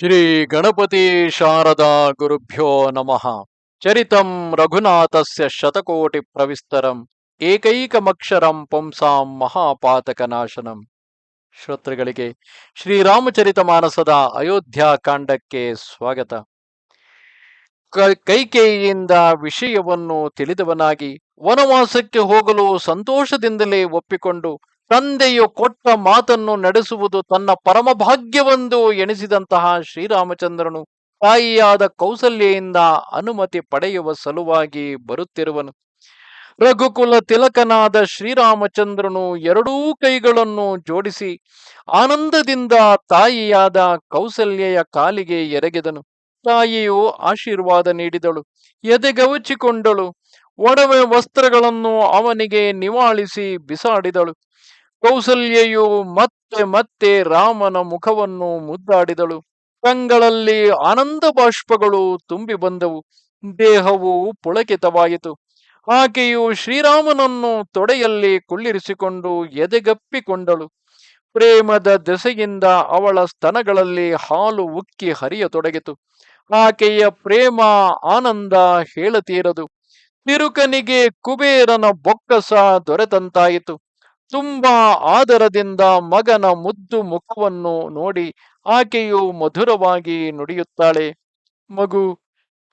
ಶ್ರೀ ಗಣಪತಿ ಶಾರದಾ ಗುರುಭ್ಯೋ ನಮಃ. ಚರಿತಂ ರಘುನಾಥಸ್ಯ ಶತಕೋಟಿ ಪ್ರವಿಸ್ತರಂ, ಏಕೈಕಮಕ್ಷರಂ ಪುಂಸಾಂ ಮಹಾಪಾತಕನಾಶನಂ. ಶ್ರೋತೃಗಳಿಗೆ ಶ್ರೀರಾಮಚರಿತ ಮಾನಸದ ಅಯೋಧ್ಯ ಕಾಂಡಕ್ಕೆ ಸ್ವಾಗತ. ಕೈಕೇಯಿಯಿಂದ ವಿಷಯವನ್ನು ತಿಳಿದವನಾಗಿ ವನವಾಸಕ್ಕೆ ಹೋಗಲು ಸಂತೋಷದಿಂದಲೇ ಒಪ್ಪಿಕೊಂಡು ತಂದೆಯು ಕೊಟ್ಟ ಮಾತನ್ನು ನಡೆಸುವುದು ತನ್ನ ಪರಮ ಭಾಗ್ಯವೆಂದು ಎಣಿಸಿದಂತಹ ಶ್ರೀರಾಮಚಂದ್ರನು ತಾಯಿಯಾದ ಕೌಸಲ್ಯೆಯಿಂದ ಅನುಮತಿ ಪಡೆಯುವ ಸಲುವಾಗಿ ಬರುತ್ತಿರುವನು. ರಘುಕುಲ ತಿಲಕನಾದ ಶ್ರೀರಾಮಚಂದ್ರನು ಎರಡೂ ಕೈಗಳನ್ನು ಜೋಡಿಸಿ ಆನಂದದಿಂದ ತಾಯಿಯಾದ ಕೌಸಲ್ಯೆಯ ಕಾಲಿಗೆ ಎರಗಿದನು. ತಾಯಿಯು ಆಶೀರ್ವಾದ ನೀಡಿದಳು, ಎದೆಗವಚಿಕೊಂಡಳು, ಒಡವೆ ವಸ್ತ್ರಗಳನ್ನು ಅವನಿಗೆ ನಿವಾಳಿಸಿ ಬಿಸಾಡಿದಳು. ಕೌಸಲ್ಯೆಯು ಮತ್ತೆ ಮತ್ತೆ ರಾಮನ ಮುಖವನ್ನು ಮುದ್ದಾಡಿದಳು. ಕಂಗಳಲ್ಲಿ ಆನಂದ ಬಾಷ್ಪಗಳು ತುಂಬಿ ಬಂದವು. ದೇಹವು ಪುಳಕಿತವಾಯಿತು. ಆಕೆಯು ಶ್ರೀರಾಮನನ್ನು ತೊಡೆಯಲ್ಲಿ ಕುಳ್ಳಿರಿಸಿಕೊಂಡು ಎದೆಗಪ್ಪಿಕೊಂಡಳು. ಪ್ರೇಮದ ದೆಸೆಯಿಂದ ಅವಳ ಸ್ತನಗಳಲ್ಲಿ ಹಾಲು ಉಕ್ಕಿ ಹರಿಯತೊಡಗಿತು. ಆಕೆಯ ಪ್ರೇಮ, ಆನಂದ ಹೇಳತೀರದು. ತಿರುಕನಿಗೆ ಕುಬೇರನ ಬೊಕ್ಕಸ ದೊರೆತಂತಾಯಿತು. ತುಂಬಾ ಆದರದಿಂದ ಮಗನ ಮುದ್ದು ಮುಖವನ್ನು ನೋಡಿ ಆಕೆಯು ಮಧುರವಾಗಿ ನುಡಿಯುತ್ತಾಳೆ. ಮಗು,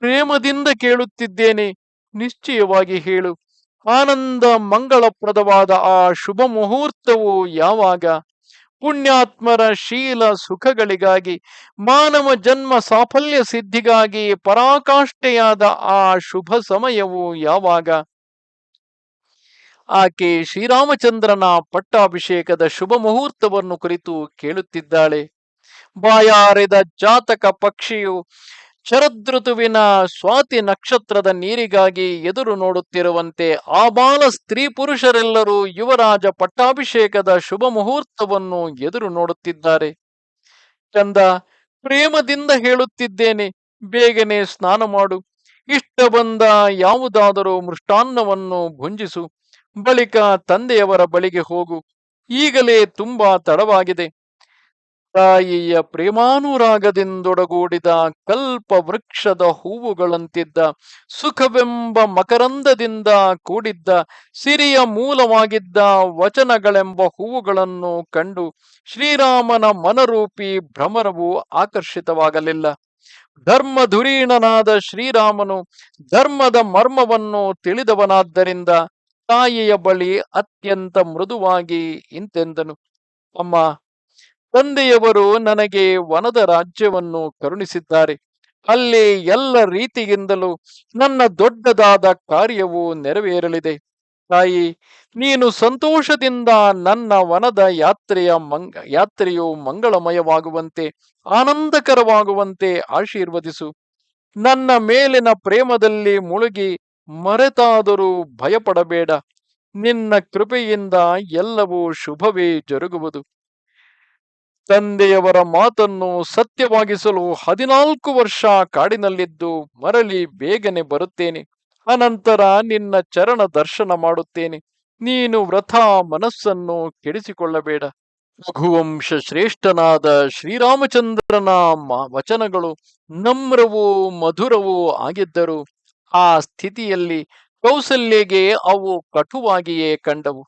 ಪ್ರೇಮದಿಂದ ಕೇಳುತ್ತಿದ್ದೇನೆ. ನಿಶ್ಚಯವಾಗಿ ಹೇಳು. ಆನಂದ ಮಂಗಳಪ್ರದವಾದ ಆ ಶುಭ ಮುಹೂರ್ತವು ಯಾವಾಗ? ಪುಣ್ಯಾತ್ಮರ ಶೀಲ ಸುಖಗಳಿಗಾಗಿ, ಮಾನವ ಜನ್ಮ ಸಾಫಲ್ಯ ಸಿದ್ಧಿಗಾಗಿ ಪರಾಕಾಷ್ಠೆಯಾದ ಆ ಶುಭ ಸಮಯವು ಯಾವಾಗ? ಆಕೆ ಶ್ರೀರಾಮಚಂದ್ರನ ಪಟ್ಟಾಭಿಷೇಕದ ಶುಭ ಮುಹೂರ್ತವನ್ನು ಕುರಿತು ಕೇಳುತ್ತಿದ್ದಾಳೆ. ಬಾಯಾರಿದ ಜಾತಕ ಪಕ್ಷಿಯು ಶರದೃತುವಿನ ಸ್ವಾತಿ ನಕ್ಷತ್ರದ ನೀರಿಗಾಗಿ ಎದುರು ನೋಡುತ್ತಿರುವಂತೆ ಆ ಬಾಲ ಸ್ತ್ರೀ ಪುರುಷರೆಲ್ಲರೂ ಯುವರಾಜ ಪಟ್ಟಾಭಿಷೇಕದ ಶುಭ ಮುಹೂರ್ತವನ್ನು ಎದುರು ನೋಡುತ್ತಿದ್ದಾರೆ. ಚಂದ, ಪ್ರೇಮದಿಂದ ಹೇಳುತ್ತಿದ್ದೇನೆ, ಬೇಗನೆ ಸ್ನಾನ ಮಾಡು. ಇಷ್ಟ ಬಂದ ಯಾವುದಾದರೂ ಮೃಷ್ಟಾನ್ನವನ್ನು ಭುಂಜಿಸು. ಬಳಿಕ ತಂದೆಯವರ ಬಳಿಗೆ ಹೋಗು. ಈಗಲೇ ತುಂಬಾ ತಡವಾಗಿದೆ. ತಾಯಿಯ ಪ್ರೇಮಾನುರಾಗದಿಂದೊಡಗೂಡಿದ ಕಲ್ಪ ವೃಕ್ಷದ ಹೂವುಗಳಂತಿದ್ದ, ಸುಖವೆಂಬ ಮಕರಂದದಿಂದ ಕೂಡಿದ್ದ, ಸಿರಿಯ ಮೂಲವಾಗಿದ್ದ ವಚನಗಳೆಂಬ ಹೂವುಗಳನ್ನು ಕಂಡು ಶ್ರೀರಾಮನ ಮನರೂಪಿ ಭ್ರಮರವು ಆಕರ್ಷಿತವಾಗಲಿಲ್ಲ. ಧರ್ಮಧುರೀಣನಾದ ಶ್ರೀರಾಮನು ಧರ್ಮದ ಮರ್ಮವನ್ನು ತಿಳಿದವನಾದ್ದರಿಂದ ತಾಯಿಯ ಬಳಿ ಅತ್ಯಂತ ಮೃದುವಾಗಿ ಇಂತೆಂದನು, ಅಮ್ಮ, ತಂದೆಯವರು ನನಗೆ ವನದ ರಾಜ್ಯವನ್ನು ಕರುಣಿಸಿದ್ದಾರೆ. ಅಲ್ಲಿ ಎಲ್ಲ ರೀತಿಯಿಂದಲೂ ನನ್ನ ದೊಡ್ಡದಾದ ಕಾರ್ಯವು ನೆರವೇರಲಿದೆ. ತಾಯಿ, ನೀನು ಸಂತೋಷದಿಂದ ನನ್ನ ವನದ ಯಾತ್ರೆಯ ಮಂಗ, ಯಾತ್ರೆಯು ಮಂಗಳಮಯವಾಗುವಂತೆ, ಆನಂದಕರವಾಗುವಂತೆ ಆಶೀರ್ವದಿಸು. ನನ್ನ ಮೇಲಿನ ಪ್ರೇಮದಲ್ಲಿ ಮುಳುಗಿ ಮರೆತಾದರೂ ಭಯಪಡಬೇಡ. ನಿನ್ನ ಕೃಪೆಯಿಂದ ಎಲ್ಲವೂ ಶುಭವೇ ಜರುಗುವುದು. ತಂದೆಯವರ ಮಾತನ್ನು ಸತ್ಯವಾಗಿಸಲು ಹದಿನಾಲ್ಕು ವರ್ಷ ಕಾಡಿನಲ್ಲಿದ್ದು ಮರಳಿ ಬೇಗನೆ ಬರುತ್ತೇನೆ. ಅನಂತರ ನಿನ್ನ ಚರಣ ದರ್ಶನ ಮಾಡುತ್ತೇನೆ. ನೀನು ವ್ರತ ಮನಸ್ಸನ್ನು ಕೆಡಿಸಿಕೊಳ್ಳಬೇಡ. ರಘುವಂಶ ಶ್ರೇಷ್ಠನಾದ ಶ್ರೀರಾಮಚಂದ್ರನ ವಚನಗಳು ನಮ್ರವೂ ಮಧುರವೂ ಆಗಿದ್ದರು. ಆ ಸ್ಥಿತಿಯಲ್ಲಿ ಕೌಸಲ್ಯಗೆ ಅವು ಕಟುವಾಗಿಯೇ ಕಂಡವು.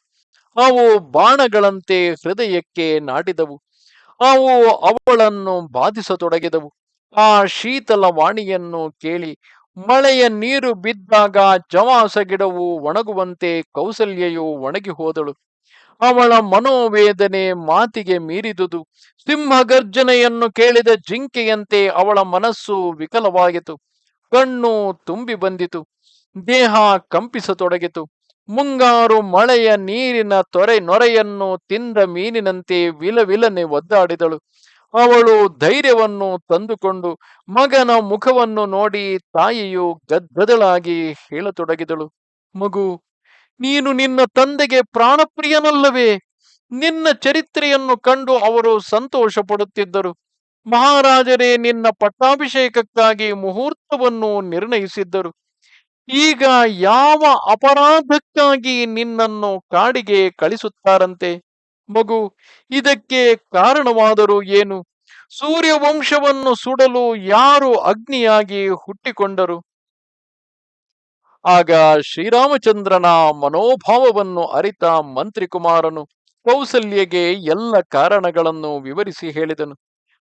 ಅವು ಬಾಣಗಳಂತೆ ಹೃದಯಕ್ಕೆ ನಾಡಿದವು. ಅವು ಅವಳನ್ನು ಬಾಧಿಸತೊಡಗಿದವು. ಆ ಶೀತಲ ವಾಣಿಯನ್ನು ಕೇಳಿ ಮಳೆಯ ನೀರು ಬಿದ್ದಾಗ ಜವಾಸ ಗಿಡವು ಒಣಗುವಂತೆ ಕೌಸಲ್ಯೆಯು ಒಣಗಿ ಹೋದಳು. ಅವಳ ಮನೋವೇದನೆ ಮಾತಿಗೆ ಮೀರಿದುದು. ಸಿಂಹಗರ್ಜನೆಯನ್ನು ಕೇಳಿದ ಜಿಂಕೆಯಂತೆ ಅವಳ ಮನಸ್ಸು ವಿಕಲವಾಗಿತು ಕಣ್ಣು ತುಂಬಿ ಬಂದಿತು, ದೇಹ ಕಂಪಿಸತೊಡಗಿತು. ಮುಂಗಾರು ಮಳೆಯ ನೀರಿನ ತೊರೆ ನೊರೆಯನ್ನು ತಿಂದ ಮೀನಿನಂತೆ ವಿಲವಿಲನೆ ಒದ್ದಾಡಿದಳು. ಅವಳು ಧೈರ್ಯವನ್ನು ತಂದುಕೊಂಡು ಮಗನ ಮುಖವನ್ನು ನೋಡಿ ತಾಯಿಯು ಗದ್ಗದಳಾಗಿ ಹೇಳತೊಡಗಿದಳು. ಮಗು, ನೀನು ನಿನ್ನ ತಂದೆಗೆ ಪ್ರಾಣಪ್ರಿಯನಲ್ಲವೇ? ನಿನ್ನ ಚರಿತ್ರೆಯನ್ನು ಕಂಡು ಅವರು ಸಂತೋಷ ಪಡುತ್ತಿದ್ದರು ಮಹಾರಾಜರೇ, ನಿನ್ನ ಪಟ್ಟಾಭಿಷೇಕಕ್ಕಾಗಿ ಮುಹೂರ್ತವನ್ನು ನಿರ್ಣಯಿಸಿದ್ದರು. ಈಗ ಯಾವ ಅಪರಾಧಕ್ಕಾಗಿ ನಿನ್ನನ್ನು ಕಾಡಿಗೆ ಕಳಿಸುತ್ತಾರಂತೆ? ಮಗು, ಇದಕ್ಕೆ ಕಾರಣವಾದರೂ ಏನು? ಸೂರ್ಯವಂಶವನ್ನು ಸುಡಲು ಯಾರು ಅಗ್ನಿಯಾಗಿ ಹುಟ್ಟಿಕೊಂಡರು? ಆಗ ಶ್ರೀರಾಮಚಂದ್ರನ ಮನೋಭಾವವನ್ನು ಅರಿತ ಮಂತ್ರಿಕುಮಾರನು ಕೌಸಲ್ಯಗೆ ಎಲ್ಲ ಕಾರಣಗಳನ್ನು ವಿವರಿಸಿ ಹೇಳಿದನು.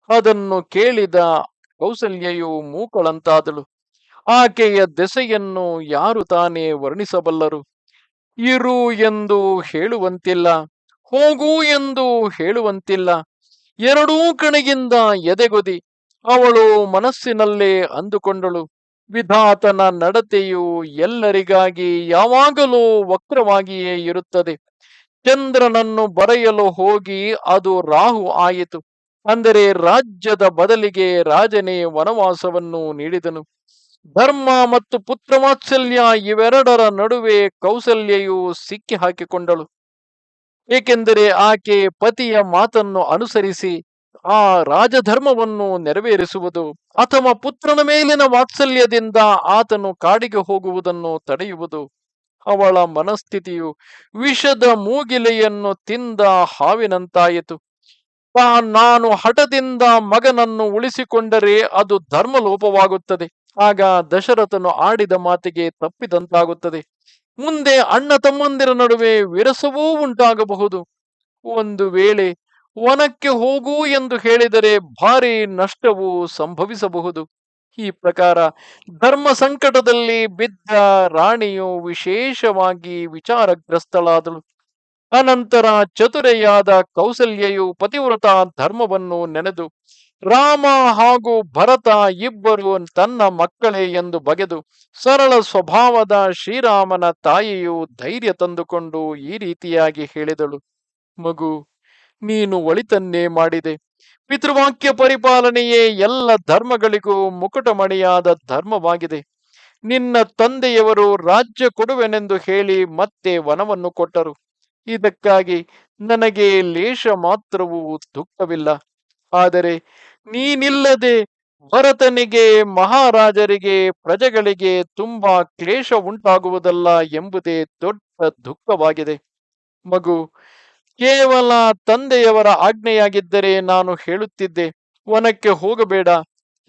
ಅದನ್ನು ಕೇಳಿದ ಕೌಸಲ್ಯೆಯು ಮೂಕಳಂತಾದಳು. ಆಕೆಯ ದೆಸೆಯನ್ನು ಯಾರು ತಾನೇ ವರ್ಣಿಸಬಲ್ಲರು? ಇರು ಎಂದು ಹೇಳುವಂತಿಲ್ಲ. ಹೋಗು ಎಂದು ಹೇಳುವಂತಿಲ್ಲ. ಎರಡೂ ಕಣಗಿಂದ ಎದೆಗೊದಿ. ಅವಳು ಮನಸ್ಸಿನಲ್ಲೇ ಅಂದುಕೊಂಡಳು. ವಿಧಾತನ ನಡತೆಯು ಎಲ್ಲರಿಗಾಗಿ ಯಾವಾಗಲೂ ವಕ್ರವಾಗಿಯೇ ಇರುತ್ತದೆ. ಚಂದ್ರನನ್ನು ಬರೆಯಲು ಹೋಗಿ ಅದು ರಾಹು ಆಯಿತು. ಅಂದರೆ ರಾಜ್ಯದ ಬದಲಿಗೆ ರಾಜನೇ ವನವಾಸವನ್ನು ನೀಡಿದನು. ಧರ್ಮ ಮತ್ತು ಪುತ್ರವಾತ್ಸಲ್ಯ ಇವೆರಡರ ನಡುವೆ ಕೌಸಲ್ಯೆಯು ಸಿಕ್ಕಿ ಹಾಕಿಕೊಂಡಳು ಏಕೆಂದರೆ ಆಕೆ ಪತಿಯ ಮಾತನ್ನು ಅನುಸರಿಸಿ ಆ ರಾಜಧರ್ಮವನ್ನು ನೆರವೇರಿಸುವುದು ಅಥವಾ ಪುತ್ರನ ಮೇಲಿನ ವಾತ್ಸಲ್ಯದಿಂದ ಆತನು ಕಾಡಿಗೆ ಹೋಗುವುದನ್ನು ತಡೆಯುವುದು. ಅವಳ ಮನಸ್ಥಿತಿಯು ವಿಷದ ಮೂಗಿಲೆಯನ್ನು ತಿಂದ ಹಾವಿನಂತಾಯಿತು. ನಾನು ಹಠದಿಂದ ಮಗನನ್ನು ಉಳಿಸಿಕೊಂಡರೆ ಅದು ಧರ್ಮಲೋಪವಾಗುತ್ತದೆ. ಆಗ ದಶರಥನು ಆಡಿದ ಮಾತಿಗೆ ತಪ್ಪಿದಂತಾಗುತ್ತದೆ. ಮುಂದೆ ಅಣ್ಣ ತಮ್ಮಂದಿರ ನಡುವೆ ವಿರಸವೂ ಉಂಟಾಗಬಹುದು. ಒಂದು ವೇಳೆ ವನಕ್ಕೆ ಹೋಗು ಎಂದು ಹೇಳಿದರೆ ಭಾರಿ ನಷ್ಟವು ಸಂಭವಿಸಬಹುದು. ಈ ಪ್ರಕಾರ ಧರ್ಮ ಸಂಕಟದಲ್ಲಿ ಬಿದ್ದ ರಾಣಿಯು ವಿಶೇಷವಾಗಿ ವಿಚಾರಗ್ರಸ್ತಳಾದಳು. ಅನಂತರ ಚತುರೆಯಾದ ಕೌಸಲ್ಯೆಯು ಪತಿವ್ರತ ಧರ್ಮವನ್ನು ನೆನೆದು, ರಾಮ ಹಾಗೂ ಭರತ ಇಬ್ಬರು ತನ್ನ ಮಕ್ಕಳೇ ಎಂದು ಬಗೆದು ಸರಳ ಸ್ವಭಾವದ ಶ್ರೀರಾಮನ ತಾಯಿಯು ಧೈರ್ಯ ತಂದುಕೊಂಡು ಈ ರೀತಿಯಾಗಿ ಹೇಳಿದಳು. ಮಗು, ನೀನು ಒಳಿತನ್ನೇ ಮಾಡಿದೆ. ಪಿತೃವಾಕ್ಯ ಪರಿಪಾಲನೆಯೇ ಎಲ್ಲ ಧರ್ಮಗಳಿಗೂ ಮುಕುಟಮಣಿಯಾದ ಧರ್ಮವಾಗಿದೆ. ನಿನ್ನ ತಂದೆಯವರು ರಾಜ್ಯ ಕೊಡುವೆನೆಂದು ಹೇಳಿ ಮತ್ತೆ ವನವನ್ನು ಕೊಟ್ಟರು. ಇದಕ್ಕಾಗಿ ನನಗೆ ಲೇಷ ಮಾತ್ರವೂ ದುಃಖವಿಲ್ಲ. ಆದರೆ ನೀನಿಲ್ಲದೆ ಭರತನಿಗೆ, ಮಹಾರಾಜರಿಗೆ, ಪ್ರಜೆಗಳಿಗೆ ತುಂಬಾ ಕ್ಲೇಶ ಉಂಟಾಗುವುದಲ್ಲ ಎಂಬುದೇ ದೊಡ್ಡ ದುಃಖವಾಗಿದೆ. ಮಗು, ಕೇವಲ ತಂದೆಯವರ ಆಜ್ಞೆಯಾಗಿದ್ದರೆ ನಾನು ಹೇಳುತ್ತಿದ್ದೆ, ವನಕ್ಕೆ ಹೋಗಬೇಡ.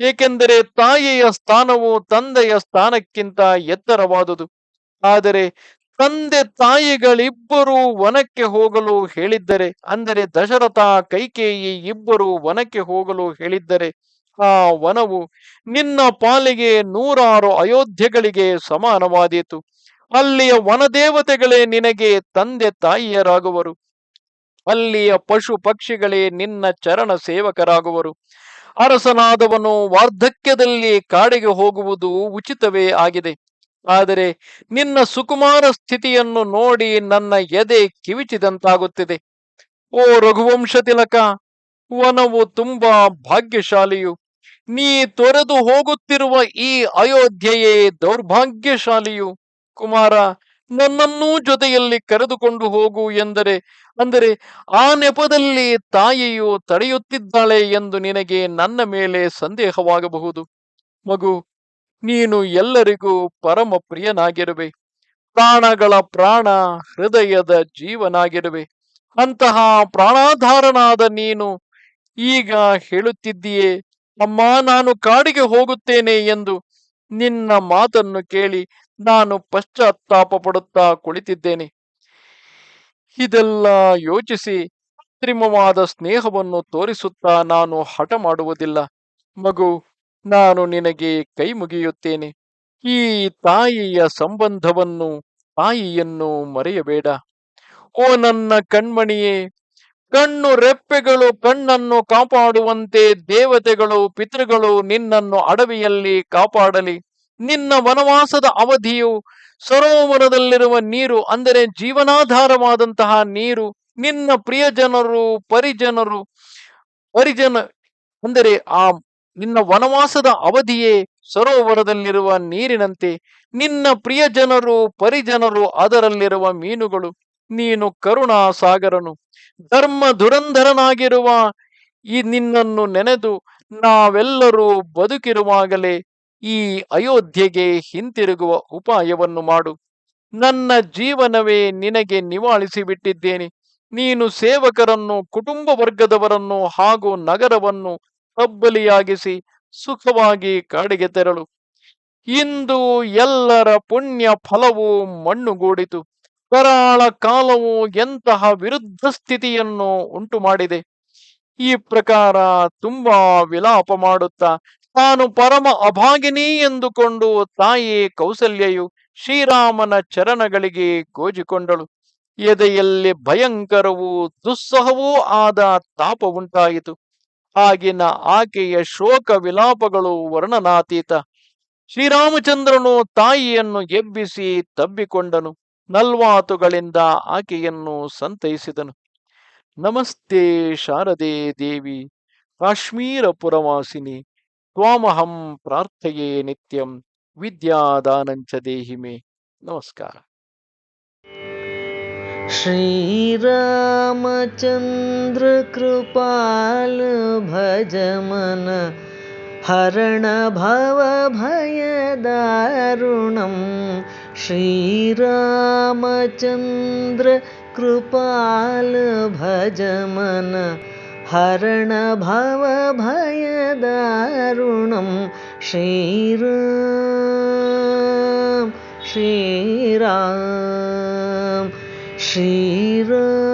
ಏಕೆಂದರೆ ತಾಯಿಯ ಸ್ಥಾನವು ತಂದೆಯ ಸ್ಥಾನಕ್ಕಿಂತ ಎತ್ತರವಾದುದು. ಆದರೆ ತಂದೆ ತಾಯಿಗಳಿಬ್ಬರು ವನಕ್ಕೆ ಹೋಗಲು ಹೇಳಿದ್ದರೆ, ಅಂದರೆ ದಶರಥ ಕೈಕೇಯಿ ಇಬ್ಬರು ವನಕ್ಕೆ ಹೋಗಲು ಹೇಳಿದ್ದರೆ, ಆ ವನವು ನಿನ್ನ ಪಾಲಿಗೆ ನೂರಾರು ಅಯೋಧ್ಯೆಗಳಿಗೆ ಸಮಾನವಾದೀತು. ಅಲ್ಲಿಯ ವನದೇವತೆಗಳೇ ನಿನಗೆ ತಂದೆ ತಾಯಿಯರಾಗುವರು. ಅಲ್ಲಿಯ ಪಶು ಪಕ್ಷಿಗಳೇ ನಿನ್ನ ಚರಣ ಸೇವಕರಾಗುವರು. ಅರಸನಾದವನು ವಾರ್ಧಕ್ಯದಲ್ಲಿ ಕಾಡಿಗೆ ಹೋಗುವುದು ಉಚಿತವೇ ಆಗಿದೆ. ಆದರೆ ನಿನ್ನ ಸುಕುಮಾರ ಸ್ಥಿತಿಯನ್ನು ನೋಡಿ ನನ್ನ ಎದೆ ಕಿವಿಚಿದಂತಾಗುತ್ತಿದೆ. ಓ ರಘುವಂಶ ತಿಲಕ ವನವು ತುಂಬಾ ಭಾಗ್ಯಶಾಲಿಯು. ನೀ ತೊರೆದು ಹೋಗುತ್ತಿರುವ ಈ ಅಯೋಧ್ಯೆಯೇ ದೌರ್ಭಾಗ್ಯಶಾಲಿಯು. ಕುಮಾರ, ನನ್ನನ್ನೂ ಜೊತೆಯಲ್ಲಿ ಕರೆದುಕೊಂಡು ಹೋಗು ಎಂದರೆ, ಅಂದರೆ ಆ ನೆಪದಲ್ಲಿ ತಾಯಿಯು ತಡೆಯುತ್ತಿದ್ದಾಳೆ ಎಂದು ನಿನಗೆ ನನ್ನ ಮೇಲೆ ಸಂದೇಹವಾಗಬಹುದು. ಮಗು ನೀನು ಎಲ್ಲರಿಗೂ ಪರಮ ಪ್ರಿಯನಾಗಿರುವೆ. ಪ್ರಾಣಗಳ ಪ್ರಾಣ ಹೃದಯದ ಜೀವನಾಗಿರುವೆ. ಅಂತಹ ಪ್ರಾಣಾಧಾರನಾದ ನೀನು ಈಗ ಹೇಳುತ್ತಿದ್ದೀಯೇ? ಅಮ್ಮ, ನಾನು ಕಾಡಿಗೆ ಹೋಗುತ್ತೇನೆ ಎಂದು ನಿನ್ನ ಮಾತನ್ನು ಕೇಳಿ ನಾನು ಪಶ್ಚಾತ್ತಾಪ ಪಡುತ್ತಾ ಕುಳಿತಿದ್ದೇನೆ. ಇದೆಲ್ಲ ಯೋಚಿಸಿ ಕೃತ್ರಿಮವಾದ ಸ್ನೇಹವನ್ನು ತೋರಿಸುತ್ತಾ ನಾನು ಹಠ ಮಾಡುವುದಿಲ್ಲ ಮಗು ನಾನು ನಿನಗೆ ಕೈ ಮುಗಿಯುತ್ತೇನೆ. ಈ ತಾಯಿಯ ಸಂಬಂಧವನ್ನು, ತಾಯಿಯನ್ನು ಮರೆಯಬೇಡ. ಓ ನನ್ನ ಕಣ್ಮಣಿಯೇ, ಕಣ್ಣು ರೆಪ್ಪೆಗಳು ಕಣ್ಣನ್ನು ಕಾಪಾಡುವಂತೆ ದೇವತೆಗಳು, ಪಿತೃಗಳು ನಿನ್ನನ್ನು ಅಡವಿಯಲ್ಲಿ ಕಾಪಾಡಲಿ. ನಿನ್ನ ವನವಾಸದ ಅವಧಿಯು ಸರೋವರದಲ್ಲಿರುವ ನೀರು, ಅಂದರೆ ಜೀವನಾಧಾರವಾದಂತಹ ನೀರು, ನಿನ್ನ ಪ್ರಿಯಜನರು, ಪರಿಜನರು, ಪರಿಜನ, ಅಂದರೆ ಆ ನಿನ್ನ ವನವಾಸದ ಅವಧಿಯೇ ಸರೋವರದಲ್ಲಿರುವ ನೀರಿನಂತೆ ನಿನ್ನ ಪ್ರಿಯಜನರು ಪರಿಜನರು ಅದರಲ್ಲಿರುವ ಮೀನುಗಳು. ನೀನು ಕರುಣಾ ಸಾಗರನು ಧರ್ಮ ದುರಂಧರನಾಗಿರುವ ಈ ನಿನ್ನನ್ನು ನೆನೆದು ನಾವೆಲ್ಲರೂ ಬದುಕಿರುವಾಗಲೇ ಈ ಅಯೋಧ್ಯೆಗೆ ಹಿಂತಿರುಗುವ ಉಪಾಯವನ್ನು ಮಾಡು. ನನ್ನ ಜೀವನವೇ ನಿನಗೆ ನಿವಾಳಿಸಿ ಬಿಟ್ಟಿದ್ದೇನೆ. ನೀನು ಸೇವಕರನ್ನು, ಕುಟುಂಬ ವರ್ಗದವರನ್ನು ಹಾಗೂ ನಗರವನ್ನು ತಬ್ಬಲಿಯಾಗಿಸಿ ಸುಖವಾಗಿ ಕಾಡಿಗೆ ತೆರಳು. ಇಂದು ಎಲ್ಲರ ಪುಣ್ಯ ಫಲವು ಮಣ್ಣುಗೂಡಿತು. ಕರಾಳ ಕಾಲವು ಎಂತಹ ವಿರುದ್ಧ ಸ್ಥಿತಿಯನ್ನು ಉಂಟು ಮಾಡಿದೆ ಈ ಪ್ರಕಾರ ತುಂಬಾ ವಿಲಾಪ ಮಾಡುತ್ತಾ, ತಾನು ಪರಮ ಅಭಾಗಿನಿ ಎಂದುಕೊಂಡು ತಾಯಿ ಕೌಸಲ್ಯೆಯು ಶ್ರೀರಾಮನ ಚರಣಗಳಿಗೆ ಗೋಜಿಕೊಂಡಳು. ಎದೆಯಲ್ಲಿ ಭಯಂಕರವೂ ದುಸ್ಸಹವೂ ಆದ ತಾಪ ಉಂಟಾಯಿತು. ಆಗಿನ ಆಕೆಯ ಶೋಕ ವಿಲಾಪಗಳು ವರ್ಣನಾತೀತ. ಶ್ರೀರಾಮಚಂದ್ರನು ತಾಯಿಯನ್ನು ಎಬ್ಬಿಸಿ ತಬ್ಬಿಕೊಂಡನು. ನಲ್ವಾತುಗಳಿಂದ ಆಕೆಯನ್ನು ಸಂತೈಸಿದನು. ನಮಸ್ತೆ ಶಾರದೆ ದೇವಿ ಕಾಶ್ಮೀರ ಪುರವಾಸಿನಿ ತ್ವಾಮಹಂ ಪ್ರಾರ್ಥಯೇ ನಿತ್ಯಂ, ವಿದ್ಯಾದಾನಂಚ ದೇಹಿಮೆ. ನಮಸ್ಕಾರ. श्रीरामचन्द्रकृपाल भजमन हरणभवभयदारुणं श्रीरामचन्द्रकृपाल भजमन हरणभवभयदारुणं कृपाल श्रीराम। श्रीराम